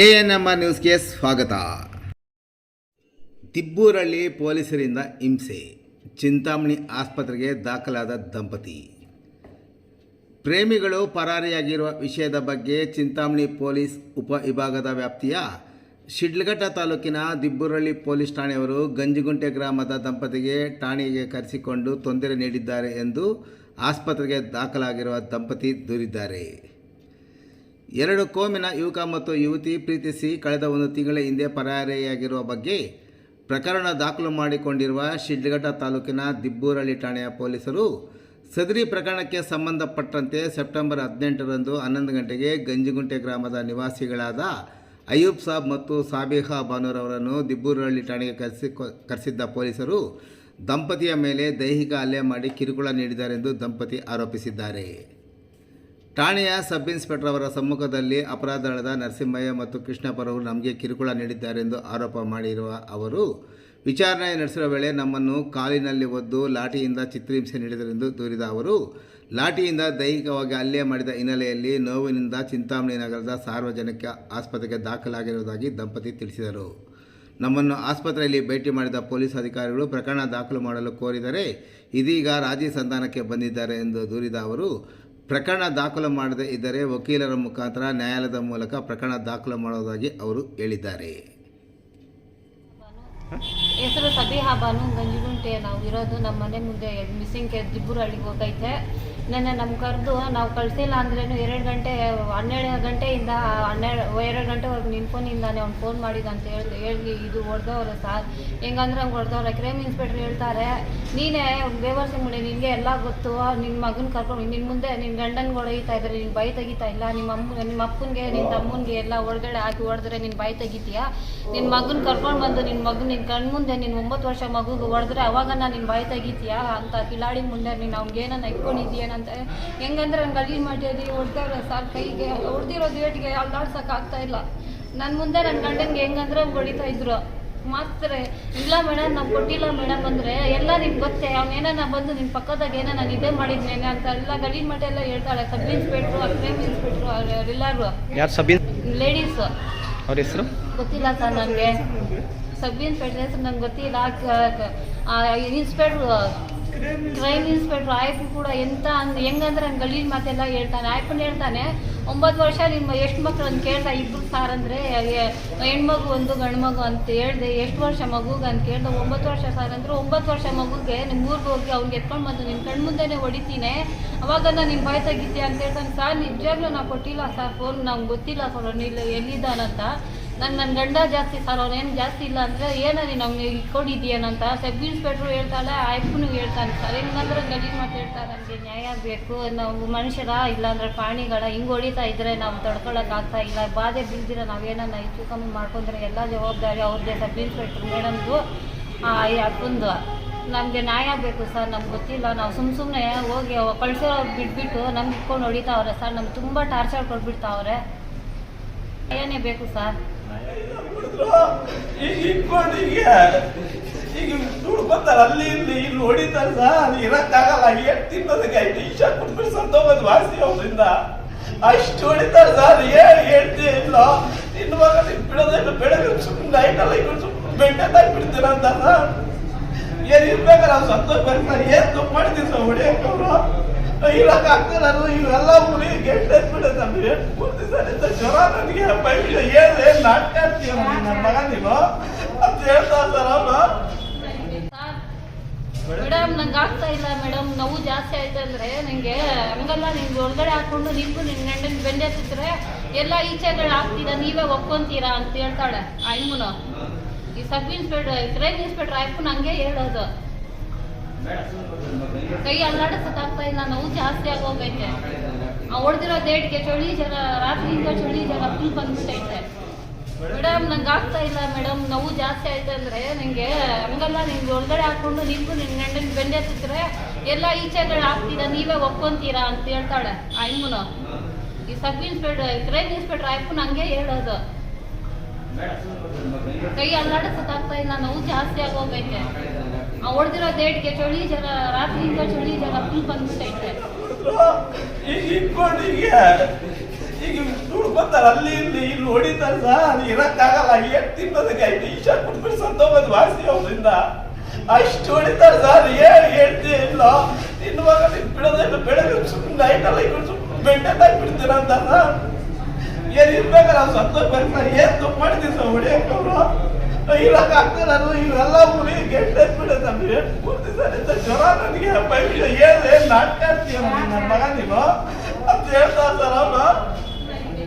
A N M R ನ್ಯೂಸ್ಗೆ ಸ್ವಾಗತ. ತಿಬ್ಬೂರಳ್ಳಿ ಪೊಲೀಸರಿಂದ ಹಿಂಸೆ, ಚಿಂತಾಮಣಿ ಆಸ್ಪತ್ರೆಗೆ ದಾಖಲಾದ ದಂಪತಿ. ಪ್ರೇಮಿಗಳು ಪರಾರಿಯಾಗಿರುವ ವಿಷಯದ ಬಗ್ಗೆ ಚಿಂತಾಮಣಿ ಪೊಲೀಸ್ ಉಪವಿಭಾಗದ ವ್ಯಾಪ್ತಿಯ ಶಿಡ್ಲಘಟ್ಟ ತಾಲೂಕಿನ ದಿಬ್ಬೂರಳ್ಳಿ ಪೊಲೀಸ್ ಠಾಣೆಯವರು ಗಂಜಿಗುಂಟೆ ಗ್ರಾಮದ ದಂಪತಿಗೆ ಠಾಣೆಗೆ ಕರೆಸಿಕೊಂಡು ತೊಂದರೆ ನೀಡಿದ್ದಾರೆ ಎಂದು ಆಸ್ಪತ್ರೆಗೆ ದಾಖಲಾಗಿರುವ ದಂಪತಿ ದೂರಿದ್ದಾರೆ. ಎರಡು ಕೋಮಿನ ಯುವಕ ಮತ್ತು ಯುವತಿ ಪ್ರೀತಿಸಿ ಕಳೆದ ಒಂದು ತಿಂಗಳ ಹಿಂದೆ ಪರಾರಿಯಾಗಿರುವ ಬಗ್ಗೆ ಪ್ರಕರಣ ದಾಖಲು ಮಾಡಿಕೊಂಡಿರುವ ಶಿಡ್ಲಘಟ್ಟ ತಾಲೂಕಿನ ದಿಬ್ಬೂರಳ್ಳಿ ಠಾಣೆಯ ಪೊಲೀಸರು ಸದರಿ ಪ್ರಕರಣಕ್ಕೆ ಸಂಬಂಧಪಟ್ಟಂತೆ ಸೆಪ್ಟೆಂಬರ್ ಹದಿನೆಂಟರಂದು ಹನ್ನೊಂದು ಗಂಟೆಗೆ ಗಂಜಿಗುಂಟೆ ಗ್ರಾಮದ ನಿವಾಸಿಗಳಾದ ಅಯೂಬ್ ಸಾಬ್ ಮತ್ತು ಸಾಬಿಹಾ ಬಾನೂರವರನ್ನು ದಿಬ್ಬೂರಳ್ಳಿ ಠಾಣೆಗೆ ಕರೆಸಿ ಕರೆಸಿದ್ದ ಪೊಲೀಸರು ದಂಪತಿಯ ಮೇಲೆ ದೈಹಿಕ ಹಲ್ಲೆ ಮಾಡಿ ಕಿರುಕುಳ ನೀಡಿದ್ದಾರೆಂದು ದಂಪತಿ ಆರೋಪಿಸಿದ್ದಾರೆ. ಠಾಣೆಯ ಸಬ್ ಇನ್ಸ್ಪೆಕ್ಟರ್ ಅವರ ಸಮ್ಮುಖದಲ್ಲಿ ಅಪರಾಧ ದಳದ ನರಸಿಂಹಯ್ಯ ಮತ್ತು ಕೃಷ್ಣಪ್ಪರವರು ನಮಗೆ ಕಿರುಕುಳ ನೀಡಿದ್ದಾರೆಂದು ಆರೋಪ ಮಾಡಿರುವ ಅವರು, ವಿಚಾರಣೆ ನಡೆಸಿರುವ ವೇಳೆ ನಮ್ಮನ್ನು ಕಾಲಿನಲ್ಲಿ ಒದ್ದು ಲಾಠಿಯಿಂದ ಚಿತ್ರಹಿಂಸೆ ನೀಡಿದರೆಂದು ದೂರಿದ ಅವರು, ಲಾಠಿಯಿಂದ ದೈಹಿಕವಾಗಿ ಹಲ್ಲೆ ಮಾಡಿದ ಹಿನ್ನೆಲೆಯಲ್ಲಿ ನೋವಿನಿಂದ ಚಿಂತಾಮಣಿ ನಗರದ ಸಾರ್ವಜನಿಕ ಆಸ್ಪತ್ರೆಗೆ ದಾಖಲಾಗಿರುವುದಾಗಿ ದಂಪತಿ ತಿಳಿಸಿದರು. ನಮ್ಮನ್ನು ಆಸ್ಪತ್ರೆಯಲ್ಲಿ ಭೇಟಿ ಮಾಡಿದ ಪೊಲೀಸ್ ಅಧಿಕಾರಿಗಳು ಪ್ರಕರಣ ದಾಖಲು ಮಾಡಲು ಕೋರಿದರೆ ಇದೀಗ ರಾಜಿ ಸಂಧಾನಕ್ಕೆ ಬಂದಿದ್ದಾರೆ ಎಂದು ದೂರಿದ ಅವರು ಪ್ರಕರಣ ದಾಖಲು ಮಾಡದೇ ಇದ್ದರೆ ವಕೀಲರ ಮುಖಾಂತರ ನ್ಯಾಯಾಲಯದ ಮೂಲಕ ಪ್ರಕರಣ ದಾಖಲು ಮಾಡುವುದಾಗಿ ಅವರು ಹೇಳಿದ್ದಾರೆ. ಹೆಸರು ಸಬಿಹಾ ಬಾನು ಗಂಜಿಗುಂಟೆ ನಾವು ಇರೋದು ನಮ್ಮ ಮನೆ ಮುಂದೆ ಮಿಸ್ಸಿಂಗ್ ಕೇಸ್ ದಿಬ್ಬೂರಳ್ಳಿಗೆ ಹೋಗೈತೆ. ನೆನ್ನೆ ನಮ್ಗೆ ಕರೆದು ನಾವು ಕಳಿಸಿಲ್ಲ ಅಂದ್ರೇನು ಎರಡು ಗಂಟೆ, ಹನ್ನೆರಡು ಗಂಟೆಯಿಂದ, ಹನ್ನೆರಡು, ಎರಡು ಗಂಟೆವರೆಗೂ ನಿನ್ನ ಫೋನಿಂದಾನೆ ಅವ್ನು ಫೋನ್ ಮಾಡಿದ ಅಂತ ಹೇಳಿ ಹೇಳಿ ಇದು ಹೊಡೆದವ್ರೆ ಸಾರ್. ಹೆಂಗಂದ್ರೆ ಹಂಗೆ ಹೊಡೆದವ್ರೆ. ಕ್ರೈಮ್ ಇನ್ಸ್ಪೆಕ್ಟ್ರ್ ಹೇಳ್ತಾರೆ, ನೀನೇ ಬೇವರ್ಸಿ ಮುಡಿ ನಿನಗೆ ಎಲ್ಲ ಗೊತ್ತು. ನಿನ್ನ ಮಗನ ಕರ್ಕೊಂಡು ನಿನ್ನ ಮುಂದೆ ನಿನ್ನ ಗಂಡನ್ಗೆ ಹೊಡೆಯುತ್ತಾ ಇದ್ದಾರೆ ನಿನ್ನ ಬಾಯಿ ತೆಗಿತಾ ಇಲ್ಲ. ನಿಮ್ಮ ಅಮ್ಮ ನಿಮ್ಮ ಅಪ್ಪನಿಗೆ ನಿನ್ನ ತಮ್ಮನಿಗೆ ಎಲ್ಲ ಒಳಗಡೆ ಹಾಕಿ ಹೊಡೆದ್ರೆ ನಿನ್ನ ಬಾಯಿ ತೆಗಿತೀಯಾ? ನಿನ್ನ ಮಗನ ಕರ್ಕೊಂಡು ಬಂದು ನಿನ್ನ ಮಗನ ನಿನ್ನ ಕಣ್ಮುಂದೆ ನಿನ್ನ ಒಂಬತ್ತು ವರ್ಷ ಮಗುಗೆ ಹೊಡೆದ್ರೆ ಅವಾಗ ನಾನು ನಿನ್ನ ಬಾಯಿ ತೆಗಿತೀಯಾ? ಅಂತ ಕಿಲಾಡಿ ಮುಂದೆ ನೀನು ಅವ್ನಿಗೆ ಏನನ್ನ ಇಟ್ಕೊಂಡಿದ್ದೀಯೇನಂತ ಹೆಂಗಂದ್ರೆ ನಂಗೆ ಅಡಿ ಮಾಡಿ ಹೊಡ್ದವ್ರೆ ಸಾರ್ ಕೈಗೆ ಹೊಡ್ದಿರೋ ಏಟಿಗೆ ಅಲ್ಲಾಡ್ಸಕ್ ಆಗ್ತಾ ಇಲ್ಲ. ನನ್ನ ಮುಂದೆ ನನ್ನ ಗಂಡನ್ಗೆ ಹೆಂಗಂದ್ರೆ ಹೊಡಿತಾ ಇದ್ರು. ಮಾತ್ರ ಇಲ್ಲ ಮೇಡಮ್ ನಾವು ಕೊಟ್ಟಿಲ್ಲ ಮೇಡಮ್ ಅಂದ್ರೆ ಎಲ್ಲ ನಿಮ್ಗೆ ಗೊತ್ತೇ ಅವ್ನೇನ ಬಂದು ನಿಮ್ ಪಕ್ಕದಾಗ ಏನೋ ನಾನು ಇದೇ ಮಾಡಿದ್ನೇನೆ ಅಂತ ಎಲ್ಲ ಗಡಿ ಮಾಡಿ ಎಲ್ಲ ಹೇಳ್ತಾಳೆ ಸಬ್ ಇನ್ಸ್ಪೆಕ್ಟ್ರು ಕ್ರೈಮ್ ಇನ್ಸ್ಪೆಕ್ಟ್ರು ಅವರೆಲ್ಲರೂ ಲೇಡೀಸ್. ಅವ್ರ ಹೆಸರು? ಗೊತ್ತಿಲ್ಲ ಸರ್ ನನಗೆ ಸಬ್ ಇನ್ಸ್ಪೆಕ್ಟರ್ ಹೆಸರು ನಂಗೆ ಗೊತ್ತಿಲ್ಲ. ಇನ್ಸ್ಪೆಕ್ಟ್ರು ಕ್ರೈಮ್ ಇನ್ಸ್ಪೆಕ್ಟ್ರ್ ಆಯ್ಪು ಕೂಡ ಎಂತ ಅಂದ್, ಹೆಂಗಂದ್ರೆ ನನ್ನ ಗಲೀಜ್ ಮಾತೆಲ್ಲ ಹೇಳ್ತಾನೆ. ಆಯ್ಕೊಂಡು ಹೇಳ್ತಾನೆ, ಒಂಬತ್ತು ವರ್ಷ ನಿಮ್ಮ ಎಷ್ಟು ಮಕ್ಳು? ಅಂತ ಕೇಳ್ದ ಇಬ್ಬರು ಸಾರ್ ಅಂದರೆ ಹೆಣ್ಮಗು ಒಂದು ಗಂಡು ಮಗು ಅಂತ ಹೇಳ್ದೆ, ಎಷ್ಟು ವರ್ಷ ಮಗುಗೆ? ಅಂತ ಕೇಳ್ದೆ, ಒಂಬತ್ತು ವರ್ಷ ಸಾರ್ ಅಂದ್ರೆ ಒಂಬತ್ತು ವರ್ಷ ಮಗುಗೆ ನಿಮ್ಮ ಊರಿಗೆ ಹೋಗಿ ಅವ್ನಿಗೆ ಎತ್ಕೊಂಡು ಬಂದು ನಿಮ್ಮ ಕಣ್ಣು ಮುಂದೆನೇ ಹೊಡಿತೀನಿ. ಅವಾಗ ನಾನು ನಿಮ್ಮ ಬಾಯಿ ತೆಗಿತೀಯ ಅಂತ ಹೇಳ್ತಾನೆ. ಸರ್ ನಿಜವಾಗ್ಲೂ ನಾವು ಕೊಟ್ಟಿಲ್ಲ ಸರ್ ಫೋನ್ ನಮ್ಗೆ ಗೊತ್ತಿಲ್ಲ ಸರ್ ಅವ್ನು ಇಲ್ಲಿ, ಎಲ್ಲಿದ್ದಾನಂತ. ನನ್ನ ನನ್ನ ಗಂಡ ಜಾಸ್ತಿ ಸರ್ ಅವ್ರೇನು ಜಾಸ್ತಿ ಇಲ್ಲ ಅಂದರೆ, ಏನೋ ನೀನು ಅವ್ನಿಗೆ ಇಟ್ಕೊಂಡಿದ್ದೀಯನಂತ ಸಬ್ ಇನ್ಸ್ಪೆಕ್ಟ್ರು ಹೇಳ್ತಾಳೆ ಆಯ್ಪನು ಹೇಳ್ತಾನೆ ಸರ್ ಹೆಂಗಂದ್ರೆ ಗಲೀಜ್ ಮಾತು ಹೇಳ್ತಾರೆ ನಮಗೆ ನ್ಯಾಯ ಬೇಕು ನಾವು ಮನುಷ್ಯರ ಇಲ್ಲಾಂದ್ರೆ ಪ್ರಾಣಿಗಳ, ಹಿಂಗೆ ಹೊಡಿತಾ ಇದ್ರೆ ನಾವು ತಡ್ಕೊಳಕ್ಕಾಗ್ತಾ ಇಲ್ಲ, ಬಾಧೆ ನಾವು ನಾವೇನನ್ನ ಹೆಚ್ಚು ಕಮ್ಮಿ ಮಾಡ್ಕೊಂಡ್ರೆ ಎಲ್ಲ ಜವಾಬ್ದಾರಿ ಅವ್ರದ್ದೇ ಸಬ್ ಇನ್ಸ್ಪೆಕ್ಟ್ರು ಮೇಡಮ್ದು ಅಪ್ಪಂದು. ನಮಗೆ ನ್ಯಾಯ ಬೇಕು ಸರ್ ನಮ್ಗೆ ಗೊತ್ತಿಲ್ಲ, ನಾವು ಸುಮ್ಮ ಸುಮ್ಮನೆ ಹೋಗಿ ಕಳ್ಸೋ ಬಿಟ್ಬಿಟ್ಟು ನಮ್ಗೆ ಇಟ್ಕೊಂಡು ಹೊಡಿತಾವ್ರೆ ಸರ್ ನಮ್ಗೆ ತುಂಬ ಟಾರ್ಚರ್ ಕೊಟ್ಬಿಡ್ತಾವ್ರೆ. ಏನೇ ಬೇಕು ಸರ್ ಈಗ. ಇಟ್ಕೊಂಡಿಗೆ ಈಗ ದುಡ್ಡು ಬರ್ತಾರೆ ಅಲ್ಲಿ ಇಲ್ಲಿ ಇಲ್ಲಿ ಹೊಡಿತಾರೆ ಸರ್. ಇರಕ್ಕಾಗಲ್ಲ, ಏನ್ ತಿನ್ನೋದಕ್ಕೆ ಐದು ನಿಮಿಷ ಕುಟುಂಬ ಸತ್ತೋಗೋದು ವಾಸಿ ಅವರಿಂದ ಅಷ್ಟು ಹೊಡಿತಾರೆ ಸರ್, ಏನ್ ಹೇಳ್ತಿ ಇಲ್ಲ. ನಿನ್ನ ಮಗ ನಿನ್ ಬಿಡೋದೇ ಇಲ್ಲ, ಬೆಳಗ್ಗೆ ಸುಮ್ಮನೆ ನೈಟಲ್ಲ ಇವ್ರು ಸುಮ್ಮನೆ ಬೆಂಡೆ ಬಿಡ್ತೀರ ಅಂತ ಏನ್ ಇರ್ಬೇಕಾದ್ರೆ ನಾವು ಸತ್ತೋಗ್ಬೇಕು ಸರ್. ಏನ್ ತಪ್ಪು ಮಾಡಿದ್ದೀವಿ ಸರ್ ಹೊಡಿಯಕ್ಕವ್ರು ಇರಕ್ ಆಗ್ತಾರ ಇವೆಲ್ಲ ಊರಿ ಗೆಡ್ಡೆ ಬಿಡುತ್ತೆ ಎಷ್ಟು ಪೂರ್ತಿ ಸರ್ ಜ್ವರ ನನಗೆ? ಬೈಬಿಡ ಏನ್ ಏನ್ ನಾಟಕ ಆಡ್ತೀಯ ನನ್ನ ಮಗ ನೀನು? ಮೇಡಮ್, ನಂಗೆ ಆಗ್ತಾ ಇಲ್ಲ ಮೇಡಮ್. ನೋವು ಜಾಸ್ತಿ ಆಯ್ತು ಅಂದ್ರೆ ನಂಗೆ ಹಂಗಲ್ಲ, ನಿಮ್ಗೆ ಒಳಗಡೆ ಹಾಕೊಂಡು ನಿಮ್ಗೂ ನಿನ್ನ ಗಂಡನ್ ಬೆಂಡೆ ಹತ್ತಿದ್ರೆ ಎಲ್ಲ ಈಚೆಗಳು ಹಾಕ್ತೀರಾ, ನೀವೇ ಒಪ್ಕೊಂತೀರಾ ಅಂತ ಹೇಳ್ತಾಳೆ ಆ ಅಮ್ಮನು ಈ ಸಬ್ ಇನ್ಸ್ಪೆಕ್ಟರ್, ಕ್ರೈಮ್ ಇನ್ಸ್ಪೆಕ್ಟರ್ ಆಯ್ತು ಹಂಗೆ ಹೇಳೋದು. ಕೈ ಅಲ್ಲಾಡಿಸಕ್ಕಾಗ್ತಾ ಇಲ್ಲ, ನೋವು ಜಾಸ್ತಿ ಆಗೋಗೈತೆ. ಹೊಡೆದಿರೋ ಡೇಟ್ಗೆ ಚಳಿ ಜರ ರಾತ್ರಿಯಿಂದ ಚಳಿ ಜರ ಫುಲ್ ಬಂದ್ಬಿಟ್ಟೈತೆ ಮೇಡಮ್ ನಂಗೆ ಆಗ್ತಾ ಇಲ್ಲ ಮೇಡಮ್ ನೋವು ಜಾಸ್ತಿ ಆಯ್ತು ಅಂದ್ರೆ ನಂಗೆ ಹಂಗಲ್ಲ, ನಿಮ್ಗೆ ಒಳಗಡೆ ಹಾಕೊಂಡು ನಿಮ್ಗೂ ನಿನ್ನ ಗಂಡನ ಬೆಂಡೆ ಹತ್ತಿದ್ರೆ ಎಲ್ಲ ಈಚೆಗಳು ಹಾಕ್ತೀರಾ, ನೀವೇ ಒಪ್ಕೊಂತೀರಾ ಅಂತ ಹೇಳ್ತಾಳೆ ಅಮ್ಮನು ಈ ಸಬ್ ಇನ್ಸ್ಪೆಕ್ಟರ್ ಕ್ರೈಮ್ ಇನ್ಸ್ಪೆಕ್ಟರ್ ಅಪ್ಪನ ಹಂಗೆ ಹೇಳೋದು. ಕೈ ಅಲ್ಲಾಡಿಸಕ್ಕಾಗ್ತಾ ಇಲ್ಲ, ನೋವು ಜಾಸ್ತಿ ಆಗೋಗೈತೆ. ಹೊಡೆದಿರೋ ಡೇಟ್ಗೆ ಚಳಿ ಜರ ರಾತ್ರಿಯಿಂದ ಚಳಿ ಜರ ಫುಲ್ ಬಂದ್ಬಿಟ್ಟೈತೆ ಈಗ ದುಡ್ಡು ಬರ್ತಾರೆ ಅಲ್ಲಿ ಇಲ್ಲಿ ಇಲ್ಲಿ ಹೊಡಿತಾರೆ ಸರ್. ಇರಕ್ಕಾಗಲ್ಲ. ಏನ್ ತಿನ್ನೋದಕ್ಕೆ ಆಯ್ತು ಈಶಾ ಕುಟ್ಬಿಟ್ಟು ಸಂತೋಗದ್ ವಾಸಿ ಅವರಿಂದ. ಅಷ್ಟು ಹೊಡಿತಾರೆ ಸರ್. ಏನ್ ಹೇಳ್ತೀಯ ಇಲ್ಲ. ತಿನ್ನುವಾಗ ನೀವು ಬಿಡೋದಿಲ್ಲ ಬೆಳಗ್ಗೆ ಸುಮ್ಮನೆ ನೈಟಲ್ಲ ಈಗ ಸುಮ್ಮನೆ ಬೆಂಡೆತ್ತಾಗಿ ಬಿಡ್ತೀರ ಅಂತ ಏನ್ ಇರ್ಬೇಕಲ್ಲ ಸಂತೋಷ ಬರ್ತಾರೆ ಏನ್ ತಪ್ಪು ಮಾಡ್ತೀವಿ ಸರ್? ಹೊಡಿಯಕ್ಕವ್ರು ಅವರು ಇರಕ್ ಆಗ್ತಿಲ್ಲ ಇವೆಲ್ಲ ಮುಗಿ ಗೆಡ್ಡೆ ಬಿಡುತ್ತೆ ನಮ್ಗೆ ಪೂರ್ತಿ ಸರ್ ಇಂದ ಜ್ವರ ನನಗೆ ಬೈಬಿಟ್ಟು ಏನ್ ಏನ್ ನಾಟಕ ಆಡ್ತೀಯ ನನ್ನ ಮಗ ನೀನು ಅಂತ ಹೇಳ್ತಾ ಸರ್ ಅವನು